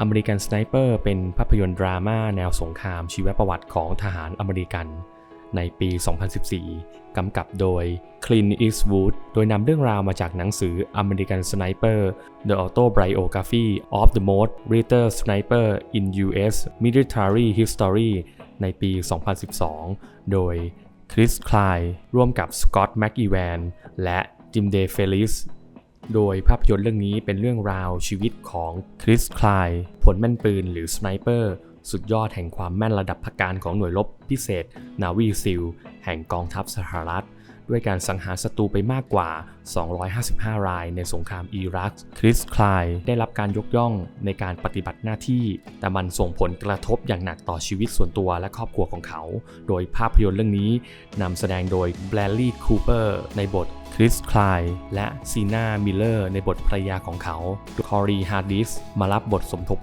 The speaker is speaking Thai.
อเมริกันสไนเปอร์เป็นภาพยนตร์ดราม่าแนวสงครามชีวประวัติของทหารอเมริกัน ในปี 2014 กำกับโดย Clint Eastwood โดยนำเรื่องราวมาจากหนังสือ American Sniper The Autobiography of the Most Brutal Sniper in U.S. Military History ในปี 2012 โดย Chris Klein ร่วมกับ Scott McEwan และ Jim Day Felix โดยภาพยนตร์เรื่องนี้เป็นเรื่องราวชีวิตของคริสคลายผลแม่นปืนหรือสไนเปอร์ สุดยอดแห่งความแม่นระดับพักการของหน่วยรบพิเศษ นาวีซิล แห่งกองทัพสหรัฐ ด้วยการสังหารศัตรูไปมากกว่า 255 รายในสงครามอิรัก คริสคลายได้รับการยกย่องในการปฏิบัติหน้าที่ แต่มันส่งผลกระทบอย่างหนักต่อชีวิตส่วนตัวและครอบครัวของเขา โดยภาพยนตร์เรื่องนี้นำแสดงโดยแบรลี่คูเปอร์ในบทคริสคลายและซีนามิลเลอร์ในบทภรรยาของเขา คอรีฮาร์ดิสมารับบทสมทบ